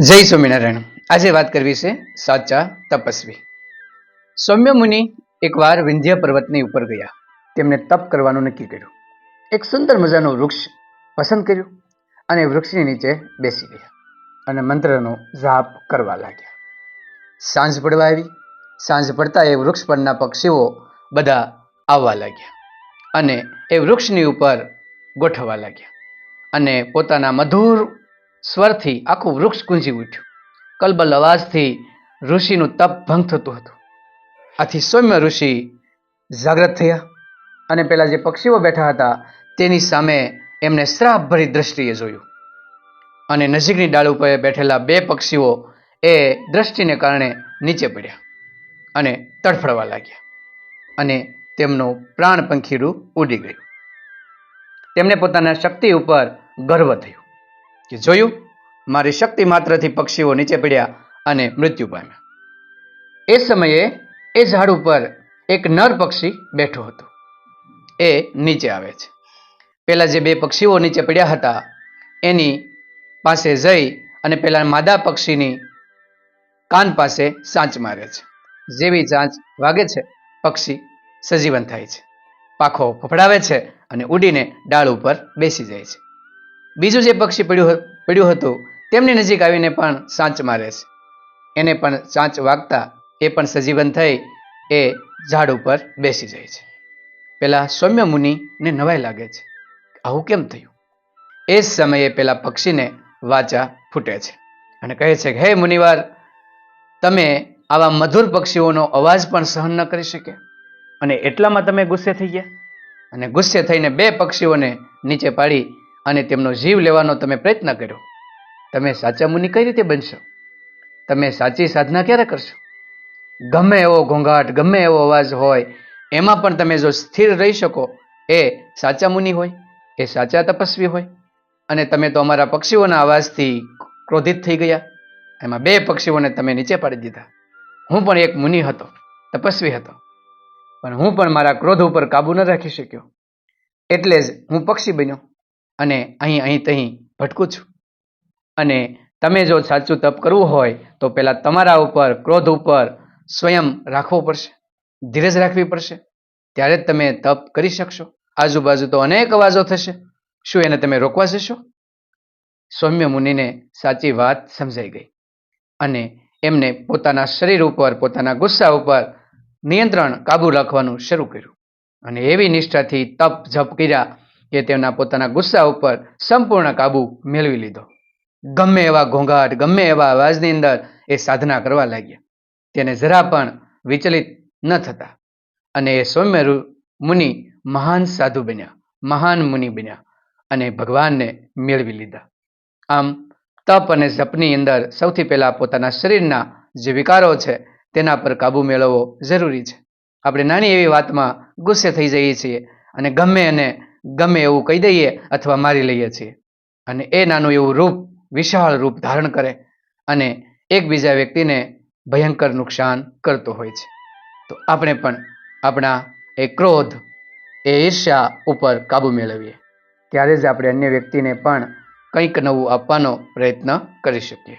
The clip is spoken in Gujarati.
જય સ્વામિનારાયણ. આજે વાત કરવી છે સાચા તપસ્વી. સૌમ્ય મુનિ એકવાર વિંધ્ય પર્વતની ઉપર ગયા. તેમણે તપ કરવાનું નક્કી કર્યું. એક સુંદર મજાનું વૃક્ષ પસંદ કર્યું અને વૃક્ષની નીચે બેસી ગયા અને મંત્રનો જાપ કરવા લાગ્યા. સાંજ પડવા આવી. સાંજ પડતા એ વૃક્ષ પરના પક્ષીઓ બધા આવવા લાગ્યા અને એ વૃક્ષની ઉપર ગોઠવવા લાગ્યા અને પોતાના મધુર સ્વરથી આખું વૃક્ષ ગુંજી ઉઠ્યું. કલબલ અવાજથી ઋષિનું તપ ભંગ થતું હતું. આથી સૌમ્ય ઋષિ જાગ્રત થયા અને પેલા જે પક્ષીઓ બેઠા હતા તેની સામે એમને શ્રાપભરી દ્રષ્ટિએ જોયું. અને નજીકની ડાળ ઉપર બેઠેલા બે પક્ષીઓ એ દ્રષ્ટિને કારણે નીચે પડ્યા અને તડફડવા લાગ્યા અને તેમનું પ્રાણ પંખીડું ઉડી ગયું. તેમને પોતાના શક્તિ ઉપર ગર્વ થયો. કે જોયું? મારી શક્તિ માત્રથી પક્ષીઓ નીચે પડ્યા અને મૃત્યુ પામ્યા. એ સમયે એ ઝાડ ઉપર એક નર પક્ષી બેઠો હતો. એ નીચે આવે છે. પેલા જે બે પક્ષીઓ નીચે પડ્યા હતા, એની પાસે જઈ અને પેલા માદા પક્ષીની કાન પાસે ચાંચ મારે છે. જેવી ચાંચ વાગે છે, પક્ષી સજીવન થાય છે. પાખો ફફડાવે છે અને ઉડીને ડાળ ઉપર બેસી જાય છે. બીજું જે પક્ષી પડ્યું પડ્યું હતું, તેમની નજીક આવીને પણ સાંચ મારે છે. એને પણ સાંચ વાગતા એ પણ સજીવન થઈ એ ઝાડ ઉપર બેસી જાય છે. પેલા સૌમ્ય મુનિને નવાઈ લાગે છે આવું કેમ થયું? એ જ સમયે પેલા પક્ષીને વાચા ફૂટે છે અને કહે છે કે, હે મુનિવાર, તમે આવા મધુર પક્ષીઓનો અવાજ પણ સહન ન કરી શકે? અને એટલામાં તમે ગુસ્સે થઈ ગયા? અને ગુસ્સે થઈને બે પક્ષીઓને નીચે પાડી અને તેમનો જીવ લેવાનો તમે પ્રયત્ન કર્યો. તમે સાચા મુનિ કઈ રીતે બનશો? તમે સાચી સાધના ક્યારે કરશો? ગમે એવો ઘોંઘાટ, ગમે એવો અવાજ હોય, એમાં પણ તમે જો સ્થિર રહી શકો, એ સાચા મુનિ હોય, એ સાચા તપસ્વી હોય. અને તમે તો અમારા પક્ષીઓના અવાજથી ક્રોધિત થઈ ગયા. એમાં બે પક્ષીઓને તમે નીચે પાડી દીધા. હું પણ એક મુનિ હતો, તપસ્વી હતો. પણ હું પણ મારા ક્રોધ ઉપર કાબુ ન રાખી શક્યો. એટલે જ હું પક્ષી બન્યો. અને અહીં અહીં, તહીં ભટકું છું. અને તમે જો સાચું તપ કરવું હોય, તો પહેલાં તમારા ઉપર ક્રોધ ઉપર સ્વયં રાખવો પડશે, ધીરજ રાખવી પડશે. ત્યારે જ તમે તપ કરી શકશો. આજુબાજુ તો અનેક અવાજો થશે. શું એને તમે રોકવા જશો? સૌમ્ય મુનિને સાચી વાત સમજાઈ ગઈ. અને એમને પોતાના શરીર ઉપર, પોતાના ગુસ્સા ઉપર નિયંત્રણ કાબુ રાખવાનું શરૂ કર્યું. અને એવી નિષ્ઠાથી તપ, જપ કર્યા કે તેમના પોતાના ગુસ્સા ઉપર સંપૂર્ણ કાબુ મેળવી લીધો. ગમે એવા ઘોંઘાટ, ગમે એવા અવાજની અંદર એ સાધના કરવા લાગ્યા. તેને જરા પણ વિચલિત ન થતા. અને એ સૌમ્ય મુનિ મહાન સાધુ બન્યા, મહાન મુનિ બન્યા અને ભગવાનને મેળવી લીધા. આમ તપ અને જપની અંદર સૌથી પહેલાં પોતાના શરીરના જે વિકારો છે તેના પર કાબુ મેળવવો જરૂરી છે. આપણે નાની એવી વાતમાં ગુસ્સે થઈ જઈએ છીએ અને ગમે એને ગમે એવું કહી દઈએ અથવા મારી લઈએ છીએ. અને એ નાનું એવું રૂપ, વિશાળ રૂપ ધારણ કરે અને એકબીજા વ્યક્તિને ભયંકર નુકસાન કરતો હોય છે. તો આપણે પણ આપણા એ ક્રોધ, એ ઈર્ષ્યા ઉપર કાબૂ મેળવીએ. ત્યારે જ આપણે અન્ય વ્યક્તિને પણ કંઈક નવું આપવાનો પ્રયત્ન કરી શકીએ.